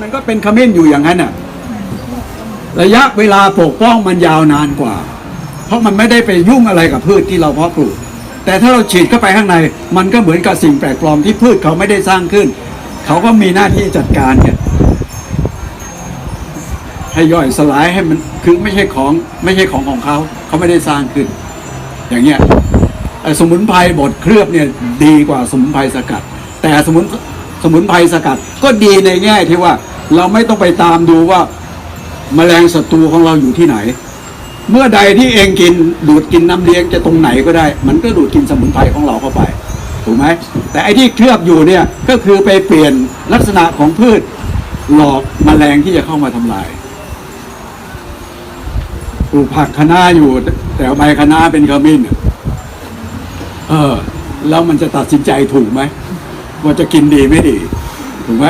มันก็เป็นขมิ้นอยู่อย่างนั้นน่ะระยะเวลาปกป้องมันยาวนานกว่า เพราะมันไม่ได้ไปยุ่งอะไรกับพืชที่เราเพาะปลูก แต่ถ้าเราฉีดเข้าไปข้างใน มันก็เหมือนกับสิ่งแปลกปลอมที่พืชเขาไม่ได้สร้างขึ้น เขาก็มีหน้าที่จัดการเนี่ยให้ย่อยสลายให้มันคือไม่ใช่ของไม่ใช่ของของเขาเขาไม่ได้สร้างขึ้น อย่างเงี้ยสมุนไพรบดเคลือบเนี่ยดีกว่าสมุนไพรสกัด แต่สมุน สมุนไพรสกัด ก็ดีในแง่ที่ว่าเราไม่ต้องไปตามดูว่าแมลงศัตรูของเราอยู่ที่ไหน เมื่อใดที่เองกินดูดกินน้ำเลี้ยงจะตรงไหนก็ได้ มันก็ดูดกินสมุนไพรของเราเข้าไปถูกไหมแต่ไอ้ที่เคลือบอยู่เนี่ยก็คือไปเปลี่ยนลักษณะของพืชหลอกแมลงที่จะเข้ามาทำลายปลูกผักคะน้าอยู่ แต่ใบคะน้าเป็นขมิ้นเออแล้วมันจะตัดสินใจถูกไหม ว่าจะกินดีไม่ดีถูกไหม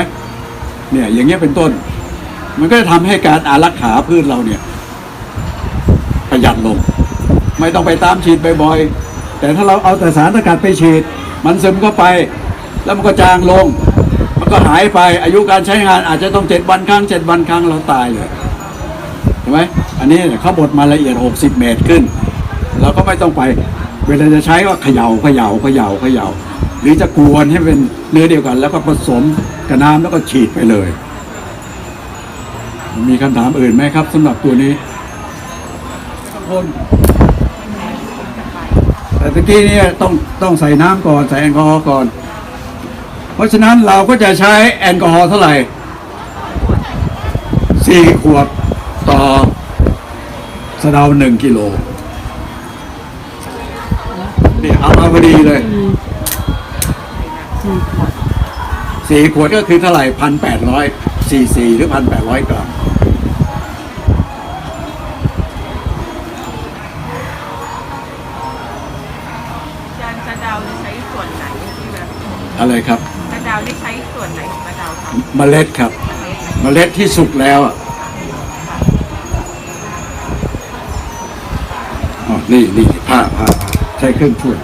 เนี่ยอย่างเงี้ยเป็นต้น มันก็จะทำให้การอารักขาพืชเราเนี่ย ประหยัดลง ไม่ต้องไปตามฉีดบ่อยๆแต่ถ้าเราเอาแต่สารสกัดไปฉีด มันซึมเข้าไป แล้วมันก็จางลง มันก็หายไปอายุการใช้งานอาจจะต้องเจ็ดวันครั้งเจ็ดวันครั้งเราตายเลยเห็นไหมอันนี้เขาบดมาละเอียด 60 เมตรขึ้น เราก็ไม่ต้องไป เวลาจะใช้ก็เขย่าเขย่าเขย่าเขย่า หรือจะกวนให้เป็นเนื้อเดียวกัน แล้วก็ผสมกับน้ำแล้วก็ฉีดไปเลย มีคำถามอื่นไหมครับสำหรับตัวนี้คนแต่ตะกี้เนี่ยต้องต้องใส่น้ำก่อนใส่แอลกอฮอล์ก่อน เพราะฉะนั้นเราก็จะใช้แอลกอฮอล์เท่าไหร่สี่ขวดต่อสะเดาหนึ่งกิโลนี่เอามาพอดีเลย สี่ขวดก็คือเท่าไหร่พันแปดร้อยสี่สี่หรือพันแปดร้อยกรัมอาจารย์กระเดาจะใช้ส่วนไหนที่แบบอะไรครับกระเดาได้ใช้ส่วนไหนของกระเดาคะเมล็ดครับ เมล็ดที่สุกแล้วอะอ๋อนี่นี่ผ้าผ้าผ้าใช้เครื่องช่วย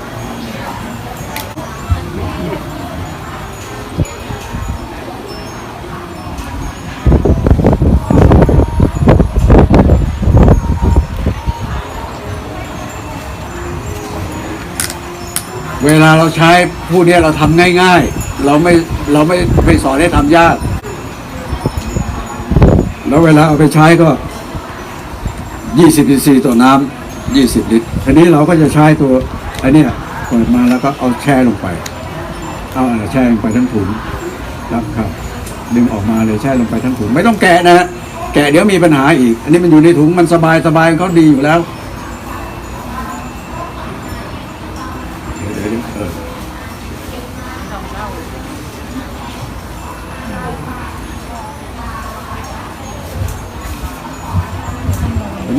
เวลาเราใช้ผู้นี้เราทำง่าย ๆ เราไม่เราไม่ไม่สอนให้ทำยาก แล้วเวลาเอาไปใช้ก็ 20ซีซีต่อน้ำ20 ลิตรทีนี้เราก็จะใช้ตัวอันนี้เปิดมาแล้วก็เอาแช่ลงไป เอาอันแช่ลงไปทั้งถุงครับครับ ดึงออกมาเลยแช่ลงไปทั้งถุง ไม่ต้องแกะนะฮะแกะเดี๋ยวมีปัญหาอีก อันนี้มันอยู่ในถุงมันสบายสบายเขาดีอยู่แล้ว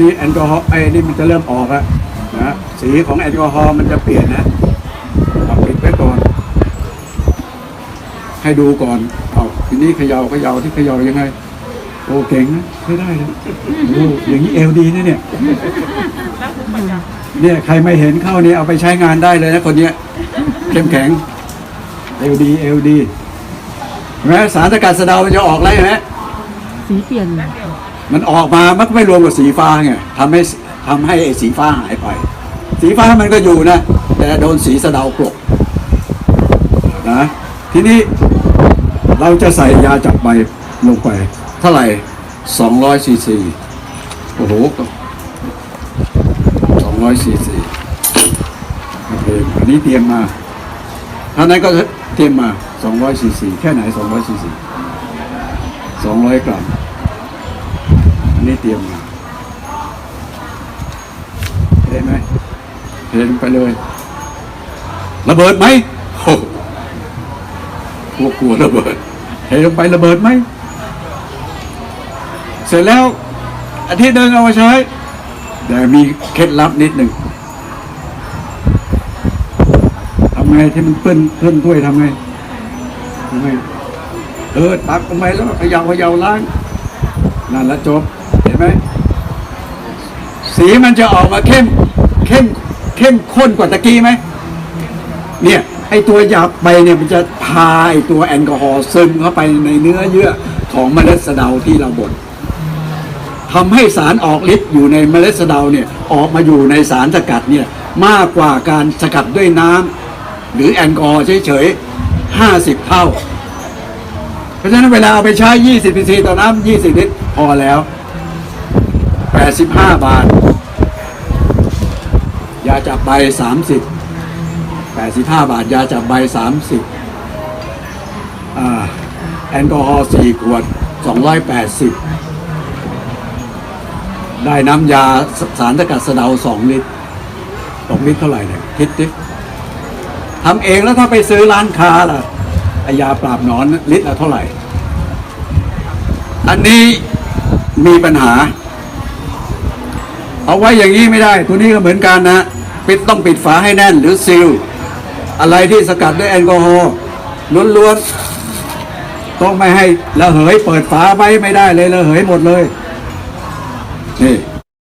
นี้แอลกอฮอล์ไอ้นี่มันจะเริ่มออกแล้วนะสีของแอลกอฮอล์มันจะเปลี่ยนนะเอาปิดไว้ก่อน ให้ดูก่อนเอาทีนี้เขย่าเขย่าที่เขย่ายังไงโอ้เก่งนะใช้ได้เลยโอ้อย่างนี้เอลดีนะเนี่ยเนี่ยใครไม่เห็นเข้านี่เอาไปใช้งานได้เลยนะคนเนี้ยเข้มแข็งเอลดีเอลดีแม้สารสกัดสะเดามันจะออกแล้วเห็นไหมสีเปลี่ยน มันออกมามันก็ไม่รวมกับสีฟ้าไงทำให้ทำให้สีฟ้าหายไป สีฟ้ามันก็อยู่นะ แต่โดนสีสะเดากลบนะทีนี้เราจะใส่ยาจับใบลงไป เท่าไหร่200ซีซีโอ้โห200ซีซีโอเคอันนี้เตรียมมาท่านั้นก็เตรียมมา200ซีซีแค่ไหน200ซีซี200 กรัม นี้เตรียมมาเห็นไหมเห็นไปเลยระเบิดไหมโอ้โหพวกกลัวระเบิดเห็นลงไประเบิดไหมเสร็จแล้วอาทิตย์หนึ่งเอามาใช้ แต่มีเคล็ดลับนิดหนึ่งทำไงที่มันเปื้อนเปื้อนถ้วยทำไงทำไงเออตักลงไปแล้วเขย่าเขย่าล้างนั่นละจบ เห็นไหมสีมันจะออกมาเข้มเข้มเข้มข้นกว่าตะกี้ไหมเนี่ยไอตัวหยาบไปเนี่ยมันจะพาไอตัวแอลกอฮอล์ซึมเข้าไปในเนื้อเยื่อของเมล็ดสะเดาที่เราบดทำให้สารออกฤทธิ์อยู่ในเมล็ดสะเดาเนี่ยออกมาอยู่ในสารสกัดเนี่ยมากกว่าการสกัดด้วยน้ำหรือแอลกอฮอล์เฉยๆห้าสิบเท่า เพราะฉะนั้นเวลาเอาไปใช้ 20 cc ต่อน้ำ20ลิตรพอแล้ว 85 บาท ยาจับใบ 30 85 บาท ยาจับใบ 30แอลกอฮอล์4ขวด 280 ได้น้ำยาสารสกัดสะเดา 2 ลิตร2ลิตรเท่าไหร่เนี่ยคิดดิทำเองแล้วถ้าไปซื้อร้านค้าล่ะยาปราบหนอนลิตรละเท่าไหร่ อันนี้มีปัญหา เอาไว้อย่างนี้ไม่ได้ ตัวนี้ก็เหมือนกันนะ ปิดต้องปิดฝาให้แน่นหรือซีล อะไรที่สกัดด้วยแอลกอฮอล์ล้วนๆต้องไม่ให้ระเหยเปิดฝาไว้ไม่ได้เลยระเหยหมดเลยนี่